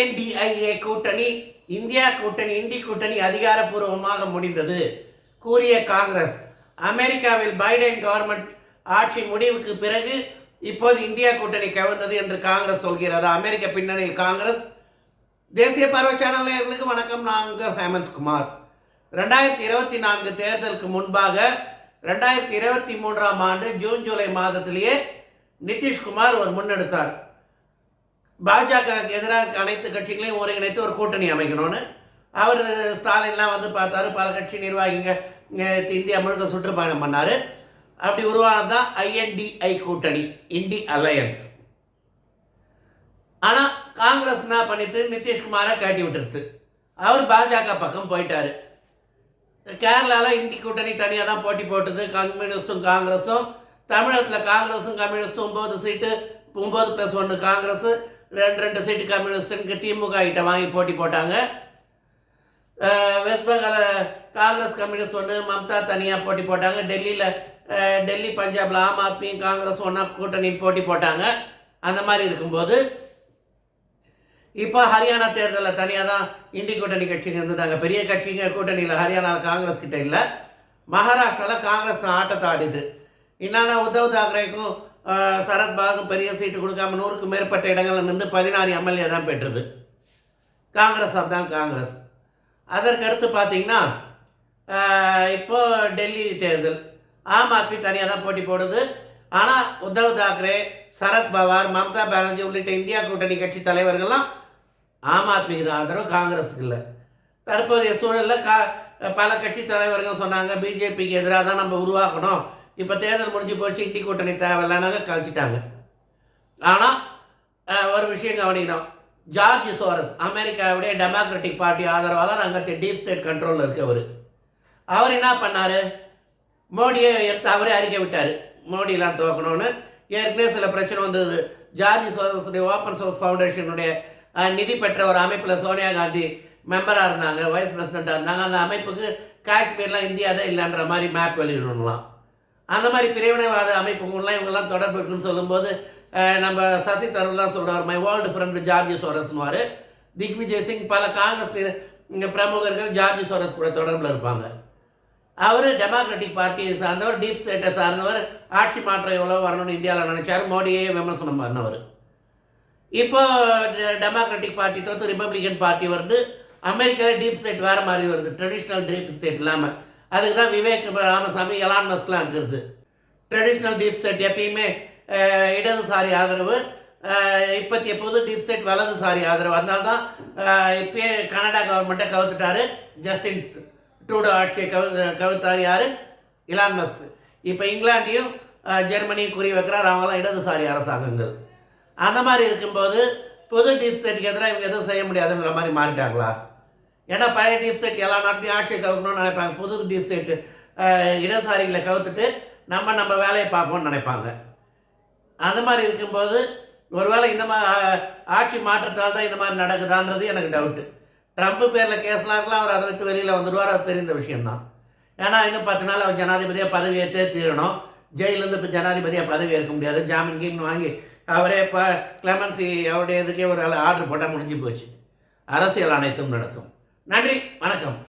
INDIA கூட்டணி India கூட்டணி இந்தி கூட்டணி அதிகாரப்பூர்வமாக முடிந்தது. கூறிய காங்கிரஸ் அமெரிக்காவில் பைடன் கவர்மெண்ட் ஆட்சி முடிவுக்கு பிறகு இப்போது இந்தியா கூட்டணி கவிழ்ந்தது என்று காங்கிரஸ் சொல்கிறது. அமெரிக்க பின்னணியில் காங்கிரஸ் தேசிய பார்வை சேனலர்களுக்கு வணக்கம். நாங்கள் ஹேமந்த்குமார் ரெண்டாயிரத்தி இருபத்தி நான்கு தேர்தலுக்கு முன்பாக ரெண்டாயிரத்தி இருபத்தி மூன்றாம் ஆண்டு ஜூன் ஜூலை மாதத்திலேயே நிதிஷ்குமார் ஒரு முன்னெடுத்தார். பாஜகவுக்கு எதிராக அனைத்து கட்சிகளையும் ஒருங்கிணைத்து ஒரு கூட்டணி அமைக்கணும்னு. அவர் ஸ்டாலின்லாம் வந்து பார்த்தாரு பல கட்சி நிர்வாகிங்க இந்தியா முழுக்க சுற்றுப்பயணம் பண்ணார். அப்படி உருவானது தான் ஐஎன்டிஐ கூட்டணி இண்டி அலையன்ஸ். ஆனால் காங்கிரஸ் என்ன பண்ணிட்டு நிதிஷ்குமாரை காட்டி விட்டுருது அவர் பாஜக பக்கம் போயிட்டாரு. கேரளாவில் இந்தி கூட்டணி தனியாக தான் போட்டி போட்டது. கம்யூனிஸ்ட்டும் காங்கிரஸும் தமிழகத்தில் காங்கிரஸும் கம்யூனிஸ்ட்டும் ஒம்பது சீட்டு ஒம்பது ப்ளஸ் ஒன்று காங்கிரஸ் ரெண்டு ரெண்டு சீட்டு கம்யூனிஸ்டுக்கு திமுக கிட்ட வாங்கி போட்டி போட்டாங்க. வெஸ்ட் பெங்கால காங்கிரஸ் கம்யூனிஸ்ட் ஒன்று மம்தா தனியாக போட்டி போட்டாங்க. டெல்லியில் டெல்லி பஞ்சாபில் ஆம் ஆத்மி காங்கிரஸ் ஒன்றா கூட்டணி போட்டி போட்டாங்க. அந்த மாதிரி இருக்கும்போது இப்போ ஹரியானா தேர்தலில் தனியாக தான் இந்தி கூட்டணி கட்சிங்க இருந்தாங்க பெரிய கட்சிங்க கூட்டணியில் ஹரியானாவில் காங்கிரஸ் கிட்ட இல்லை. மகாராஷ்டிராவில் காங்கிரஸ் ஆட்டத்தை ஆடிது. என்னென்னா உத்தவ் தாக்கரேக்கும் அஹ், பெரிய சீட்டு கொடுக்காம நூறுக்கு மேற்பட்ட இடங்கள்ல இருந்து பதினாறு எம்எல்ஏ தான் பெற்றது. காங்கிரஸ் தான் காங்கிரஸ். அதற்கடுத்து பார்த்தீங்கன்னா இப்போது டெல்லி தேர்தல். ஆம் ஆத்மி தனியாக தான் போட்டி போடுது. ஆனால் உத்தவ் தாக்கரே சரத் பவார் மம்தா பானர்ஜி உள்ளிட்ட இந்தியா கூட்டணி கட்சி தலைவர்கள்லாம் ஆம் ஆத்மிக்கு தான் ஆதரவு காங்கிரஸுக்கு இல்லை. தற்போதைய சூழலில் கா பல கட்சி தலைவர்கள் சொன்னாங்க பிஜேபிக்கு எதிராக தான் நம்ம உருவாக்கணும் இப்போ தேர்தல் முடிஞ்சு போச்சு இட்டி கூட்டணி தேவையில்லைனாங்க கழிச்சிட்டாங்க. ஆனால் ஒரு விஷயம் கவனிக்கணும். ஜார்ஜ் சோரஸ் அமெரிக்காவுடைய டெமோக்ராட்டிக் பார்ட்டி ஆதரவாளர் அங்கே டீப் ஸ்டேட் கண்ட்ரோலில் இருக்கவர். அவர் என்ன பண்ணார்? மோடியை எடுத்து அவரே அறிக்கை விட்டார். மோடிலாம் துவக்கணும்னு. ஏற்கனவே சில பிரச்சனை வந்தது. ஜார்ஜ் சோரஸுடைய ஓப்பன் சோர்ஸ் ஃபவுண்டேஷனுடைய நிதி பெற்ற ஒரு அமைப்பில் சோனியா காந்தி மெம்பராக இருந்தாங்க வைஸ் பிரசிடெண்ட்டாக இருந்தாங்க. அந்த அமைப்புக்கு காஷ்மீர்லாம் இந்தியா தான் இல்லைன்ற மாதிரி மேப் வெளியிடணும்லாம். அந்த மாதிரி பிரிவினைவாத அமைப்புகள்லாம் இவங்கெல்லாம் தொடர்பு இருக்குன்னு சொல்லும்போது நம்ம சசி தருண்லாம் சொல்கிறார் மை வேர்ல்டு ஃப்ரெண்டு ஜார்ஜி சோரஸ்னுவார். திக்விஜய் சிங் பல காங்கிரஸ் இங்கே பிரமுகர்கள் ஜார்ஜி சோரஸ் கூட தொடர்பில் இருப்பாங்க. அவர் டெமோக்ராட்டிக் பார்ட்டியை சார்ந்தவர் டீப் ஸ்டேட்டை சார்ந்தவர் ஆட்சி மாற்றம் எவ்வளோ வரணும்னு இந்தியாவில் நினைச்சார் மோடியே விமர்சனம் பண்ணவர். இப்போ டெமோக்ராட்டிக் பார்ட்டி தோற்று ரிப்பப்ளிகன் பார்ட்டி வருது அமெரிக்காவில் டீப் ஸ்டேட் வேறு மாதிரி வருது ட்ரெடிஷ்னல் டீப் ஸ்டேட் இல்லாமல் அதுக்கு தான் விவேக் ராமசாமி எலான் மஸ்க்லாம் இருக்கிறது. ட்ரெடிஷ்னல் டீப் செட் எப்பயுமே இடதுசாரி ஆதரவு அஹ், இப்போத்திய புது டீப் செட் வலதுசாரி ஆதரவு. அதனால தான் இப்பயே கனடா கவர்மெண்ட்டை கவுத்துட்டாரு. ஜஸ்டின் ட்ரூடோ ஆட்சியை கவு கவுத்தார் யார்? Elon Musk. இப்போ இங்கிலாண்டையும் ஜெர்மனியும் குறி வைக்கிறார். அவங்களாம் இடதுசாரி அரசாங்கங்கள். அந்த மாதிரி இருக்கும்போது புது டீப் செட்டுக்கு எதிராக இவங்க எதுவும் செய்ய முடியாதுன்ற மாதிரி மாறிட்டாங்களா? ஏன்னா பழைய டீப் ஸ்டேட் எல்லா நாட்டையும் ஆட்சியை கவுக்கணும்னு நினைப்பாங்க. புது டீப் ஸ்டேட்டு இடதுசாரிகளை கவுத்துட்டு நம்ம நம்ம வேலையை பார்ப்போம்னு நினைப்பாங்க. அந்த மாதிரி இருக்கும்போது ஒருவேளை இந்த மாதிரி ஆட்சி மாற்றத்தால் தான் இந்த மாதிரி நடக்குதான்றது எனக்கு டவுட்டு ட்ரம்ப்பு பேரில் கேஸ்லாம் இருக்கலாம் அவர் அதை விட்டு வெளியில் வந்துடுவார் அது தெரிந்த விஷயம்தான். ஏன்னா இன்னும் பத்து நாள் அவர் ஜனாதிபதியாக பதவியேற்றே தீரணும். ஜெயிலேருந்து இப்போ ஜனாதிபதியாக பதவி ஏற்க முடியாது. ஜாமீன் கீம்னு வாங்கி அவரே இப்போ கிளமன்சி அவருடைய இதுக்கே ஒரு ஆர்டர் போட்டால் முடிஞ்சு போச்சு. அரசியல் அனைத்தும் நடக்கும். நன்றி வணக்கம்.